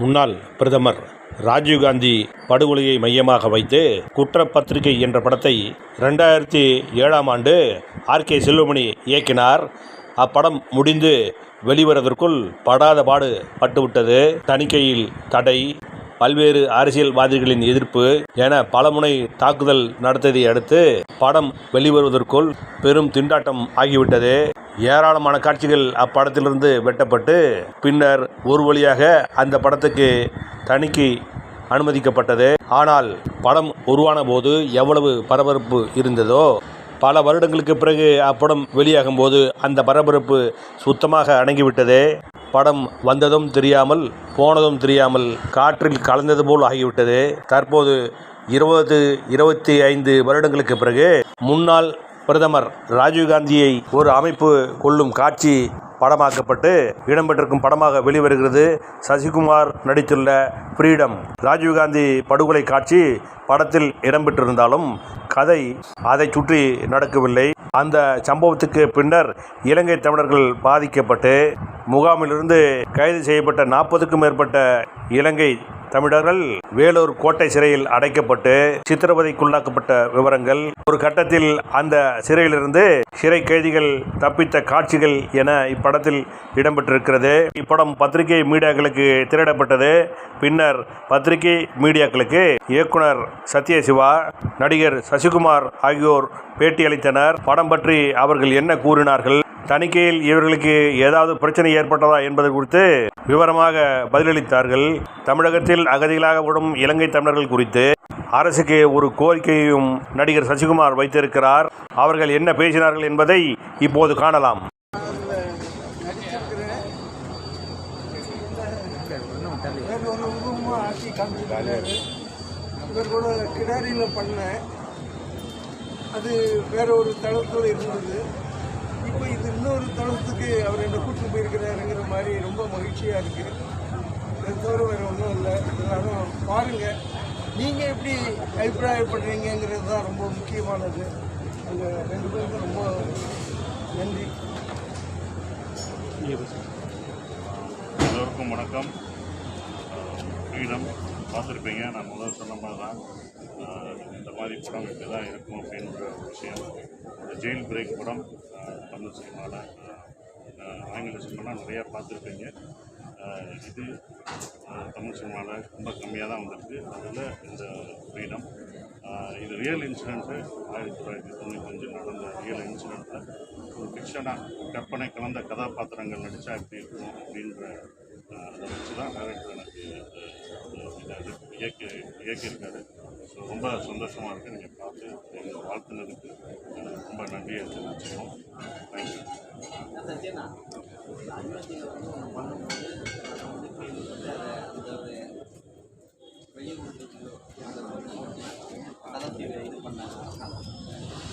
முன்னாள் பிரதமர் ராஜீவ்காந்தி படுகொலையை மையமாக வைத்து குற்றப்பத்திரிகை என்ற படத்தை ரெண்டாயிரத்தி ஏழாம் ஆண்டு ஆர்கே செல்வமணி இயக்கினார். அப்படம் முடிந்து வெளிவருவதற்குள் படாத பாடு பட்டுவிட்டது. தணிக்கையில் தடை பல்வேறு அரசியல்வாதிகளின் எதிர்ப்பு என பலமுனை தாக்குதல் நடத்தியதை அடுத்து படம் வெளிவருவதற்குள் பெரும் திண்டாட்டம் ஆகிவிட்டது. ஏராளமான காட்சிகள் அப்படத்திலிருந்து வெட்டப்பட்டு பின்னர் ஒரு வழியாக அந்த படத்துக்கு தணிக்கை அனுமதிக்கப்பட்டது. ஆனால் படம் உருவான போது எவ்வளவு பரபரப்பு இருந்ததோ பல வருடங்களுக்கு பிறகு அப்படம் வெளியாகும் போது அந்த பரபரப்பு சுத்தமாக அடங்கிவிட்டது. படம் வந்ததும் தெரியாமல் போனதும் தெரியாமல் காற்றில் கலந்தது போல் ஆகிவிட்டது. தற்போது இருபது இருபத்தி ஐந்து வருடங்களுக்கு பிறகு முன்னாள் பிரதமர் ராஜீவ்காந்தியை ஒரு அமைப்பு கொள்ளும் காட்சி படமாக்கப்பட்டு இடம்பெற்றிருக்கும் படமாக வெளிவருகிறது. சசிகுமார் நடித்துள்ள ஃப்ரீடம் ராஜீவ்காந்தி படுகொலை காட்சி படத்தில் இடம்பெற்றிருந்தாலும் கதை அதை சுற்றி நடக்கவில்லை. அந்த சம்பவத்துக்கு பின்னர் இலங்கை தமிழர்கள் பாதிக்கப்பட்டு முகாமிலிருந்து கைது செய்யப்பட்ட நாற்பதுக்கும் மேற்பட்ட இலங்கை தமிழர்கள் வேலூர் கோட்டை சிறையில் அடைக்கப்பட்டு சித்திரவதைக்குள்ளாக்கப்பட்ட விவரங்கள். ஒரு கட்டத்தில் அந்த சிறையிலிருந்து சிறை கைதிகள் தப்பித்த காட்சிகள் என இப்படத்தில் இடம்பெற்றிருக்கிறது. இப்படம் பத்திரிகை மீடியாக்களுக்கு திரையிடப்பட்டது. பின்னர் பத்திரிகை மீடியாக்களுக்கு இயக்குனர் சத்யசிவா நடிகர் சசிகுமார் ஆகியோர் பேட்டியளித்தனர். படம் பற்றி அவர்கள் என்ன கூறினார்கள்? தணிக்கையில் இவர்களுக்கு ஏதாவது பிரச்சனை ஏற்பட்டதா என்பது குறித்து விவரமாக பதிலளித்தார்கள். தமிழகத்தில் அகதிகளாக விடும் இலங்கை தமிழர்கள் குறித்து அரசுக்கு ஒரு கோரிக்கையையும் நடிகர் சசிகுமார் வைத்திருக்கிறார். அவர்கள் என்ன பேசினார்கள் என்பதை இப்போது காணலாம். கூட கிடாரியில் பண்ணேன் அது வேற ஒரு தளத்தில் இருந்தது. இப்போ இது இன்னொரு தளத்துக்கு அவர் என்னை கூட்டு போயிருக்கிறாருங்கிற மாதிரி ரொம்ப மகிழ்ச்சியாக இருக்குது இதை தவிர வேறு ஒன்றும் இல்லை. எல்லாரும் பாருங்கள் நீங்கள் எப்படி அபிப்பிராயப்படுறீங்கிறது தான் ரொம்ப முக்கியமானது. அந்த ரெண்டு பேருக்கும் ரொம்ப நன்றி. எல்லோருக்கும் வணக்கம். ஃப்ரீடம் பார்த்துருப்பீங்க. நான் முதல்ல சொன்ன மாதிரி தான் இந்த மாதிரி படம் இப்படி தான் இருக்கும் அப்படின்ற ஒரு விஷயம். இந்த ஜெயில் பிரேக் படம் தமிழ் சினிமாவில் ஆங்கில சினிமாலாம் நிறையா பார்த்துருப்பீங்க. இது தமிழ் சினிமாவில் ரொம்ப கம்மியாக தான் வந்திருக்கு. அதில் இந்த ஃப்ரீடம் இது ரியல் இன்சிடென்ட்டு ஆயிரத்தி தொள்ளாயிரத்தி தொண்ணூத்தஞ்சு நடந்த ரியல் இன்சிடெண்ட்டில் ஒரு ஃபிக்ஷனாக கற்பனை கலந்த கதாபாத்திரங்கள் நடித்தா எப்படி இருக்கும் அப்படின்ற அதை வச்சு தான் டேரக்டர் எனக்கு இயக்கி இயக்கியிருக்காரு. ஸோ ரொம்ப சந்தோஷமாக இருக்குது நீங்கள் பார்த்து எங்களை வாழ்த்துனதுக்கு ரொம்ப நன்றியை தெரிவிச்சுக்கணும் தேங்க்யூ இது பண்ணாங்க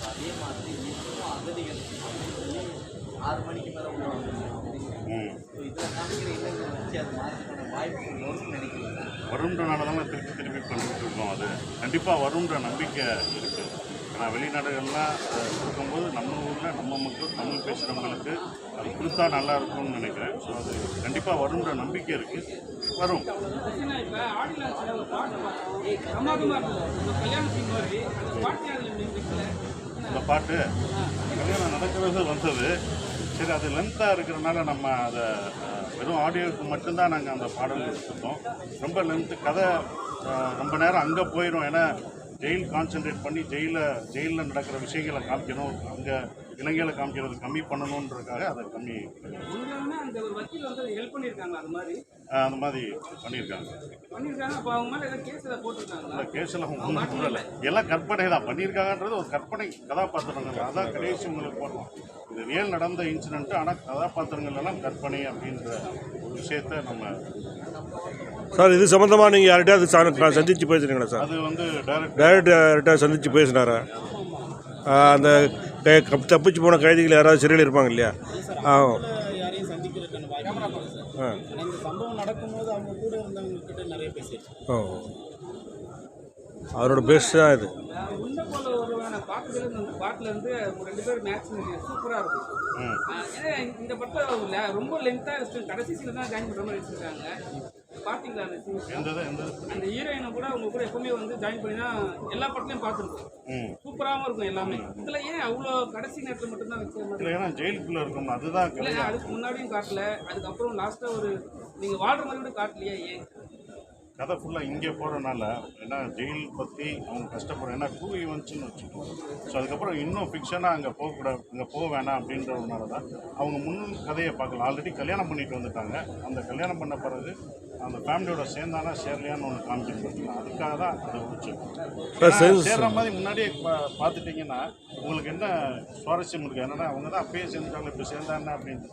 அதே மாதிரி இப்போ அகதிகள் ஆறு மணிக்கு மேலே உள்ள இதில் காமிக்கிற இளைஞர்கள் வச்சு அது மாறதுக்கான வாய்ப்பு வரும்னு நினைக்கிறேன் வரும்ன்றனால தான் திருப்பி திருப்பி பண்ணிட்டு இருக்கும் அது. கண்டிப்பாக வரும்ன்ற நம்பிக்கை இருக்குது ஏன்னா வெளிநாடுகள்லாம் அஹ், கொடுக்கும்போது நம்ம ஊரில் நம்ம மக்கள் தமிழ் பேசுகிறவங்களுக்கு அது கொடுத்தா நல்லா இருக்கும்னு நினைக்கிறேன். ஸோ அது கண்டிப்பாக வரும்ன்ற நம்பிக்கை இருக்குது வரும். இந்த அந்த பாட்டு கல்யாணம் நடக்கிறது வந்தது. சரி அது லென்த்தாக இருக்கிறனால நம்ம அதை வெறும் ஆடியோவுக்கு மட்டும்தான் நாங்கள் அந்த பாடல் எடுத்துட்டோம் ரொம்ப லென்த்து கதை ரொம்ப நேரம் அங்கே போயிடும் ஏன்னா ஜெயில் கான்சென்ட்ரேட் பண்ணி ஜெயிலில் ஜெயிலில் நடக்கிற விஷயங்களை காமிக்கணும். அங்கே இலங்கையில் காமிக்கிறது கம்மி பண்ணணுன்றதுக்காக அதை கம்மி அந்த மாதிரி? பண்ணியிருக்காங்க. அந்த கேஸில் ஒன்றும் போடலை எல்லாம் கற்பனை தான். பண்ணியிருக்காங்கன்றது ஒரு கற்பனை கதாபாத்திரங்கள். அதான் கடைசி உங்களுக்கு போடலாம் இது ரியல் நடந்த இன்சிடென்ட் ஆனால் கதாபாத்திரங்கள் எல்லாம் கற்பனை அப்படின்ற விஷயத்த நம்ம சார் இது சம்மந்தமாக நீங்கள் யார்கிட்டயாவது சா- சந்திச்சு பேசுறீங்களா சார்? அது வந்து டைரக்ட் டைரக்டர்கிட்ட சந்திச்சு பேசினாரா? அந்த தப்பிச்சு போன கைதிகள் யாராவது சிறையில் இருப்பாங்க இல்லையா? ஆ ஆ. நடக்கும்போது அவங்க கூட இருந்தவங்க கிட்ட நிறைய பேசியிருக்கேன். ஓ. அவரோட பெஸ்ட் தான் இது. மேட்ச் சூப்பரா இருக்கும் ரொம்ப கடைசி சீன் தான் ஜாயின் பண்ற மாதிரி வச்சிருக்காங்க பார்த்தீங்களா அந்த? அந்த ஹீரோயினை கூட அவங்க கூட எப்பவுமே வந்து ஜாயின் பண்ணி தான் எல்லா படத்துலையும் பார்த்துருக்கோம் ம். சூப்பராகவும் இருக்கும் எல்லாமே இதுல ஏன் அவ்வளோ கடைசி நேரத்தில் மட்டும்தான் வச்ச ஏன்னா ஜெயிலுக்குள்ளே இருக்கோம் அதுதான் இல்லை அதுக்கு முன்னாடியும் காட்டல. அதுக்கப்புறம் லாஸ்ட்டாக ஒரு நீங்கள் வாழ்ற மாதிரி கூட காட்டலையா ஏன்? கதை ஃபுல்லாக இங்கே போகிறனால ஏன்னா ஜெயில் பற்றி அவங்க கஷ்டப்படுறோம் ஏன்னா டூ ஈவெண்ட்ஸ்னு வச்சுக்கோங்க. ஸோ அதுக்கப்புறம் இன்னும் ஃபிக்ஷனாக அங்கே போகக்கூடாது அங்கே போக வேணாம் அப்படின்றதுனால தான் அவங்க முன் கதையை பார்க்கலாம் ஆல்ரெடி கல்யாணம் பண்ணிட்டு வந்துட்டாங்க. அந்த கல்யாணம் பண்ண பிறகு அந்த ஃபேமிலியோட சேர்ந்தானா சேரலையான்னு ஒன்று காமிச்சிருப்பாங்க அதுக்காக தான் அதை வச்சு சேர்ற மாதிரி முன்னாடியே பார்த்துட்டிங்கன்னா உங்களுக்கு என்ன சுவாரஸ்யம் இருக்குது என்னன்னா அவங்க தான் அப்பயே சேர்ந்துட்டாங்க இப்போ சேர்ந்தா என்ன அப்படின்னு.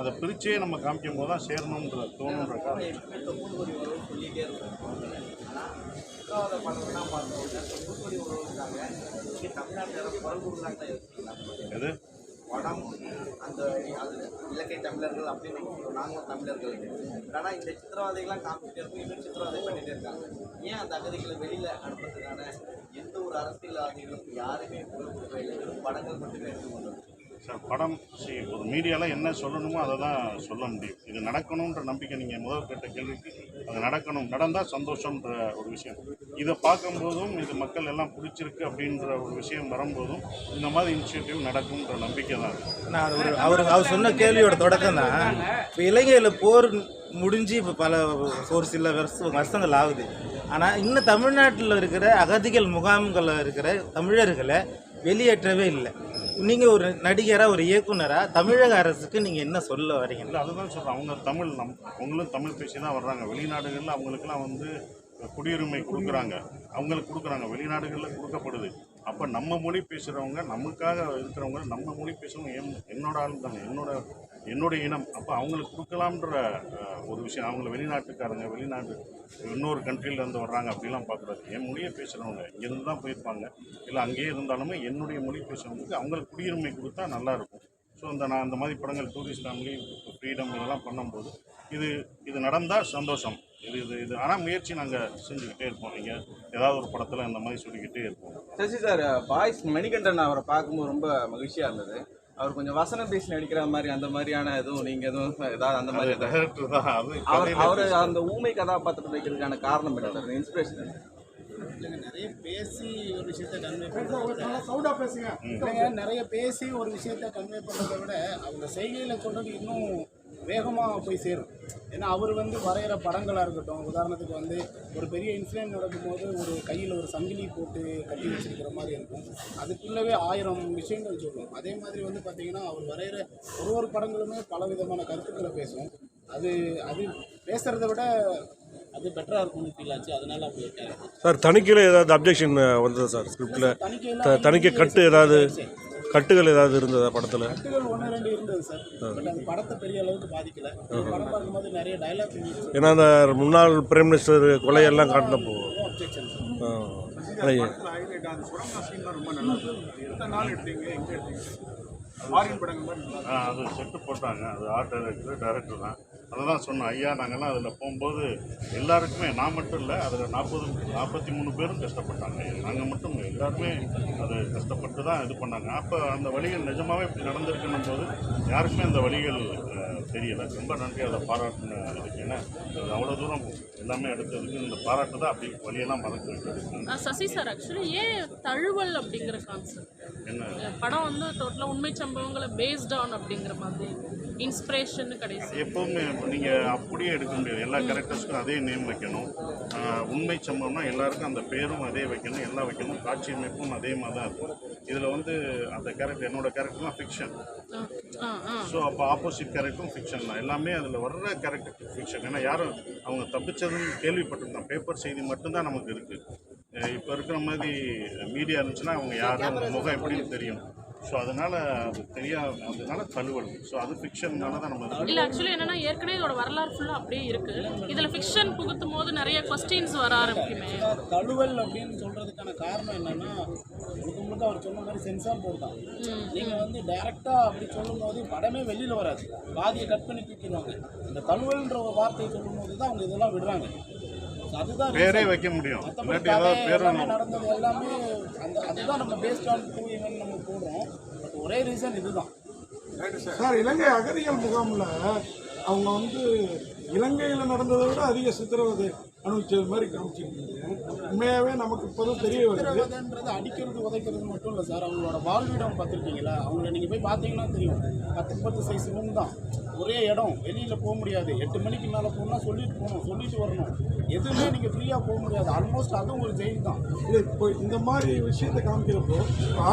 அதை பிரிச்சே நம்ம காமிக்கும் போது தான் சேரணுன்ற தோணுன்ற காரணம். தமிழ்நாட்டில் குரல் எது? படம் அந்த அது இலங்கை தமிழர்கள் அப்படின்னு நாங்களும் தமிழர்கள். ஆனால் இந்த சித்திரவதைகள்லாம் காமிச்சிட்டே இருக்கும். இன்னும் சித்திரவதை பண்ணிகிட்டே இருக்காங்க. ஏன் அந்த அகதிகளை வெளியில் அனுப்புறதுக்கான எந்த ஒரு அரசியல்வாதிகளும் யாருமே குரல் கொடுக்கவே இல்லை? வெறும் படங்கள் மட்டுமே எடுத்துக்கொண்டு சார் படம் சரி ஒரு மீடியாவில் என்ன சொல்லணுமோ அதை தான் சொல்ல முடியும். இது நடக்கணுன்ற நம்பிக்கை நீங்கள் முதல் கேட்ட கேள்விக்கு அது நடக்கணும். நடந்தால் சந்தோஷம்ன்ற ஒரு விஷயம். இதை பார்க்கும்போதும் இது மக்கள் எல்லாம் பிடிச்சிருக்கு அப்படின்ற ஒரு விஷயம் வரும்போதும் இந்த மாதிரி இனிஷியேட்டிவ் நடக்கும்ன்ற நம்பிக்கை தான் நான் அது ஒரு அவர் அவர் சொன்ன கேள்வியோட தொடக்கம் தான். இப்போ இலங்கையில் போர் முடிஞ்சு இப்போ பல ஒரு சில வருஷ வருஷங்கள் ஆகுது. ஆனால் இன்னும் தமிழ்நாட்டில் இருக்கிற அகதிகள் முகாம்களில் இருக்கிற தமிழர்களை வெளியேற்றவே இல்லை. நீங்கள் ஒரு நடிகராக ஒரு இயக்குனராக தமிழக அரசுக்கு நீங்கள் என்ன சொல்ல வரீங்க? இல்லை அதுதான் சொல்கிறேன் அவங்க தமிழ் நம் அவங்களும் தமிழ் பேசி தான் வர்றாங்க. வெளிநாடுகளில் அவங்களுக்குலாம் வந்து குடியுரிமை கொடுக்குறாங்க. அவங்களுக்கு கொடுக்குறாங்க. வெளிநாடுகளில் கொடுக்கப்படுது. அப்போ நம்ம மொழி பேசுகிறவங்க நமக்காக இருக்கிறவங்க நம்ம மொழி பேசுகிறவங்க என் என்னோட ஆள் தானே என்னோட என்னுடைய இனம். அப்போ அவங்களுக்கு கொடுக்கலாம்ன்ற ஒரு விஷயம். அவங்கள வெளிநாட்டுக்காரங்க வெளிநாட்டு இன்னொரு கண்ட்ரியிலேருந்து வர்றாங்க அப்படிலாம் பார்க்குறாரு என் மொழியை பேசுகிறவங்க இங்கேருந்து தான் போயிருப்பாங்க. இல்லை அங்கேயே இருந்தாலுமே என்னுடைய மொழி பேசுகிறவங்களுக்கு அவங்களுக்கு குடியுரிமை கொடுத்தா நல்லாயிருக்கும் ஸோ இந்த நான் அந்த மாதிரி படங்கள் டூரிஸ்ட் ஃபேமிலி ஃப்ரீடம் இதெல்லாம் பண்ணும்போது இது இது நடந்தால் சந்தோஷம். இது இது இது. ஆனால் முயற்சி நாங்கள் செஞ்சுக்கிட்டே இருப்போம். நீங்கள் ஏதாவது ஒரு படத்தில் இந்த மாதிரி சொல்லிக்கிட்டே இருப்போம். சசி சார் பாய்ஸ் மணிகண்டன் அவரை பார்க்கும்போது ரொம்ப மகிழ்ச்சியாக இருந்தது. அவர் கொஞ்சம் வசனம் பேசி நடிக்கிற மாதிரி அந்த மாதிரியான எதுவும் நீங்கள் எதுவும் ஏதாவது அந்த மாதிரி அவர் அவர். அந்த ஊமை கதாபாத்திரம் வைக்கிறதுக்கான காரணம் என்ன சார்? இன்ஸ்பிரேஷன் நிறைய பேசி ஒரு விஷயத்தை கன்வே பண்ணுறத நிறைய பேசி ஒரு விஷயத்தை கன்வே பண்ணுறதை விட அவங்க செய்கையில் சொல்றது இன்னும் வேகமாக போய் சேரும். ஏன்னா அவர் வந்து வரைகிற படங்களாக இருக்கட்டும் உதாரணத்துக்கு வந்து ஒரு பெரிய இன்சிடென்ட் நடக்கும்போது ஒரு கையில் ஒரு சங்கிலி போட்டு கட்டி வச்சிருக்கிற மாதிரி இருக்கும். அதுக்குள்ளவே ஆயிரம் விஷயங்கள் சொல்லும். அதே மாதிரி வந்து பார்த்தீங்கன்னா அவர் வரைகிற ஒரு ஒரு படங்களுமே பல விதமான கருத்துக்களை பேசும். அது அது பேசுகிறத விட அது பெட்டராக இருக்கும்னு ஃபீல் ஆச்சு. அதனால அப்படி. சார் தணிக்கையில் ஏதாவது அப்ஜெக்ஷன் வந்ததா சார்? ஸ்கிரிப்டில் தணிக்கை கட்டு ஏதாவது? கட்டுகள் ஏதாவது இருந்ததா படத்தில்? கட்டுகள் ஒன்று ரெண்டு இருந்தது சார். பட் அது படத்தை பெரிய அளவுக்கு பாதிக்கல. படம் பார்க்கும்போது நிறைய டைலாக் இருந்துச்சு ஏன்னா அந்த முன்னாள் பிரைம் மினிஸ்டர் கொலையெல்லாம். ஐயா. ஆ, அது செட்டு போட்டாங்க. அது ஆர்ட் டைரக்டர் டைரக்டர் தான். அதை தான் சொன்னோம் ஐயா நாங்கள்லாம் அதில் போகும்போது எல்லாருக்குமே நான் மட்டும் இல்லை அதில் நாற்பது நாற்பத்தி மூணு பேரும் கஷ்டப்பட்டாங்க. நாங்கள் மட்டும் எல்லாருமே அது கஷ்டப்பட்டு தான் இது பண்ணாங்க. அப்போ அந்த வழிகள் நிஜமாகவே இப்படி நடந்திருக்குன்னும் போது யாருக்குமே அந்த வழிகள் தெரியலை. ரொம்ப நன்றி அதை பாராட்டின இதுக்கு ஏன்னா அது அவ்வளோ தூரம் எல்லாமே எடுத்ததுக்கு இந்த பாராட்டு தான் அப்படி வழியெல்லாம் வைக்கிறது. ஆ, சசி சார் ஆக்சுவலி ஏன் தழுவல் அப்படிங்கிற கான்செப்ட் என்ன? படம் வந்து டோட்டலாக உண்மை சம்பவங்களை பேஸ்ட் ஆன் அப்படிங்கிற மாதிரி இன்ஸ்பிரேஷன் கடைசி. எப்பவுமே நீங்கள் அப்படியே எடுக்க முடியாது. எல்லா கேரக்டர்ஸ்க்கும் அதே நேம் வைக்கணும். உண்மை சம்பவம்னா எல்லாருக்கும் அந்த பேரும் அதே வைக்கணும் எல்லாம் வைக்கணும் காட்சி அமைப்பும் அதே மாதிரி தான் இருக்கும். இதில் வந்து அந்த கேரக்டர் என்னோட கேரக்டர்லாம் ஃபிக்ஷன் ஸோ அப்போ ஆப்போசிட் கேரக்டரும் ஃபிக்ஷன் தான். எல்லாமே அதில் வர்ற கேரக்டர் ஃபிக்ஷன் ஏன்னா யாரும் அவங்க தப்பிச்சதுன்னு கேள்விப்பட்டிருந்தோம் பேப்பர் செய்தி மட்டும்தான் நமக்கு இருக்குது இப்போ இருக்கிற மாதிரி மீடியா இருந்துச்சுன்னா அவங்க யாரும் முகம் எப்படின்னு தெரியும். ஸோ அதனால் அது தெரியா அதனால தழுவல். ஸோ அது ஃபிக்ஷன்னால தான் நம்ம இல்லை ஆக்சுவலி என்னன்னா ஏற்கனவே இதோட வரலாறு ஃபுல்லாக அப்படியே இருக்கு. இதில் ஃபிக்ஷன் புகுத்தும் போது நிறைய கொஸ்டின்ஸ் வர ஆரம்பிக்குமே. தழுவல் அப்படின்னு சொல்றதுக்கான காரணம் என்னன்னா முழுக்க முழுக்க அவர் சொன்ன மாதிரி சென்சார் போர்டு தான் நீங்க வந்து டைரக்டா அப்படி சொல்லும்போது படமே வெளியில வராது. பாதியை கட் பண்ணி தூக்கிடுவாங்க. இந்த தழுவல்ன்ற ஒரு வார்த்தையை சொல்லும்போது தான் அவங்க இதெல்லாம் விடுறாங்க. பேரே. வைக்க முடியும். இல்லாட்டி ஏதாவது எல்லாமே நடந்தது எல்லாமே அந்த அதுதான் நம்ம பேஸ்ட் ஆன் டூ ஈவன் நம்ம போடுறோம். பட் ஒரே ரீசன் இதுதான். சார் இலங்கை அகதிகள் முகாமில் அவங்க வந்து இலங்கையில் நடந்ததை விட அதிக சித்திரவதை அனுபவிச்சது மாதிரி காமிச்சிருக்கீங்க. உண்மையாகவே நமக்கு இப்போதான் தெரிய வருது. சித்திரவதைன்றது அடிக்கிறது உதைக்கிறது மட்டும் இல்லை சார். அவங்களோட வாழ்விடம் பார்த்துருக்கீங்களா? அவங்கள நீங்கள் போய் பார்த்தீங்கன்னா தெரியும். பத்து பத்து சைஸ் ரூம் தான். ஒரே இடம். வெளியில் போக முடியாது. எட்டு மணிக்கு மேலே போகணும்னா சொல்லிட்டு போகணும். சொல்லிட்டு வரணும். எதுவுமே நீங்கள் ஃப்ரீயாக போக முடியாது. ஆல்மோஸ்ட் அதுவும் ஒரு ஜெயில் தான். இல்லை இப்போ இந்த மாதிரி விஷயத்தை காமிக்கிறப்போ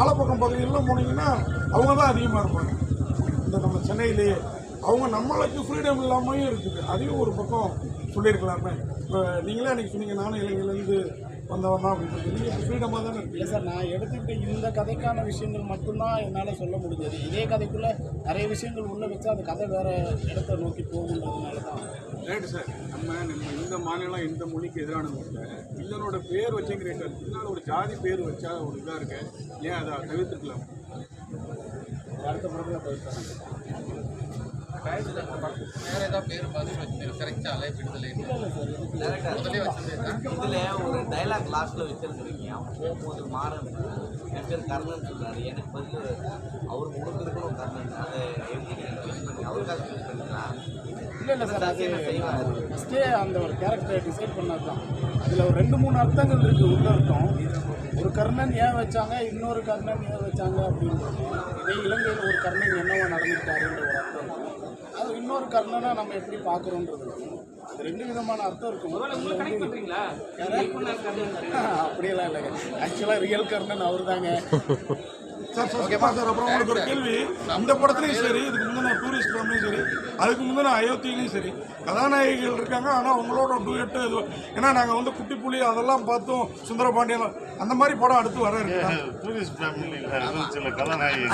ஆலப்பக்கம் பகுதியிலாம் போனீங்கன்னா அவங்க தான் அதிகமாக இருப்பாங்க. இந்த நம்ம சென்னையிலேயே. அவங்க நம்மளுக்கு ஃப்ரீடம் இல்லாமையும் இருக்குது. அதையும் ஒரு பக்கம் சொல்லியிருக்கலாமே. இப்போ நீங்களே அன்றைக்கி சொன்னீங்க நானும் இலங்கையிலேருந்து வந்தவன் தான் அப்படின்னு சொல்லி நீங்கள் ஃப்ரீடமாக தானே இல்லை சார் நான் எடுத்துக்கிட்ட இந்த கதைக்கான விஷயங்கள் மட்டும்தான் என்னால் சொல்ல முடிஞ்சது. இதே கதைக்குள்ளே நிறைய விஷயங்கள் உள்ள வச்சா அந்த கதை வேற இடத்த நோக்கி போகுன்றதுனால தான். Right sir. நம்ம நம்ம இந்த மாநிலம் இந்த மொழிக்கு எதிரானது இல்லை வில்லனோட பேர் வச்சுங்கிறீங்க பின்னால் ஒரு ஜாதி பேர் வச்சா ஒரு இதாக இருக்கு. ஏன் அதை தவிர்த்துக்கலாம் அடுத்த படத்தில் தவிர்த்தாங்க இதுல ஒரு டைலாக் லாஸ்ட்ல வச்சிருக்கிறீங்க அவன் போகும்போது மாறன் என் பேர் கர்ணன் சொல்றாரு எனக்கு பதில் அவர் உங்களுக்கு இருக்கணும் கர்ணன். அதை எப்படி அவருக்காக யூஸ் பண்ணிக்கலாம் இல்லை இல்லை சார் அது ஃபஸ்ட்டே அந்த ஒரு கேரக்டரை டிசைட் பண்ணது தான் அதில் ஒரு ரெண்டு மூணு அர்த்தங்கள் இருக்குது உள்ள அர்த்தம். ஒரு கர்ணன் ஏன் வச்சாங்க இன்னொரு கர்ணன் ஏன் வச்சாங்க அப்படின்றது இதே இலங்கையில் ஒரு கர்ணன் என்னவா நடந்துக்கிட்டாருன்ற ஒரு அர்த்தம். அது இன்னொரு கர்ணனை நம்ம எப்படி பார்க்குறோன்றது. அது ரெண்டு விதமான அர்த்தம் இருக்கும். அப்படியெல்லாம் இல்லைங்க. ஆக்சுவலாக ரியல் கர்ணன் அவர் தாங்க சார் சார் சார் அப்புறம் உங்களுக்கு ஒரு கேள்வி. இந்த படத்துலையும் சரி இதுக்கு முந்தின டூரிஸ்ட் ஃபேமிலியும் சரி அதுக்கு முந்தின அயோத்தியிலையும் சரி கதாநாயகிகள் இருக்காங்க ஆனால் உங்களோட டூயட்டு இது ஏன்னா நாங்கள் வந்து குட்டி புலி அதெல்லாம் பார்த்தோம் சுந்தரபாண்டியன் அந்த மாதிரி படம் அடுத்து வர இருக்கு. டூரிஸ்ட் ஃபேமிலியில் சில கதாநாயகி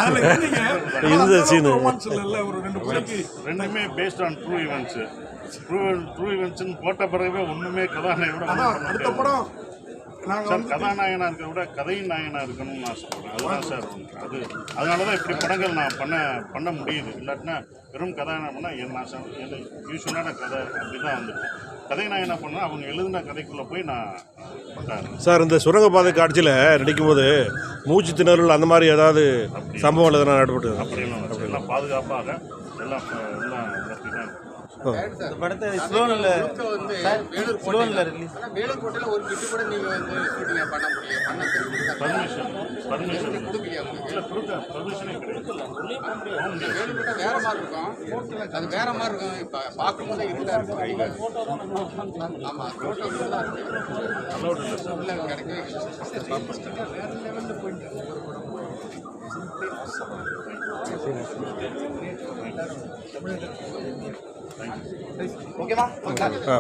ஒரு ரெண்டு புலிக்கு? ரெண்டுமே based on true events true true ஈவெண்ட்ஸ்னு போட்ட பிறகு ஒன்றுமே கதாநாயகோட அதான் அடுத்த படம் சார் வந்து கதாநாயகனா இருக்கிற விட கதையின் நாயகனா இருக்கணும்னு ஆசைப்படுறேன் அதுதான் சார் அது அதனால தான் இப்படி படங்கள் நான் பண்ண பண்ண முடியுது. இல்லாட்டினா வெறும் கதாநாயகன் பண்ணால் என் நான் யூஸ்வலான கதை அப்படி தான் வந்துட்டு கதைநாயகனா பண்ணால் அவங்க எழுதின கதைக்குள்ளே போய் நான் பண்ணுறேன் சார் இந்த சுரங்கப்பாதை காட்சியில் நடிக்கும்போது மூச்சு திணறல் அந்த மாதிரி ஏதாவது சம்பவம் எதனா நடைபெற்றது வச்சு எல்லாம் பாதுகாப்பாக எல்லாம் இருக்கும். படத்தை ஸ்லோனில் ஸ்லோனில் ரிலீஸ் ஆனால் வேலூர் கோட்டையில் ஒரு கிட்டு கூட நீங்கள் வந்து பண்ண முடியல பண்ண தெரியும் பர்மிஷன் பர்மிஷன் கொடுக்கலையா உங்களுக்கு? இல்லை கொடுக்க பர்மிஷனே கிடையாது. வேலூர் கோட்டை வேற மாதிரி இருக்கும். அது வேற மாதிரி இருக்கும். இப்போ பார்க்கும்போது இருந்தா இருக்கும் ஆமாம் தான் இருக்கு. கிடைக்கவே இல்லை. ஆ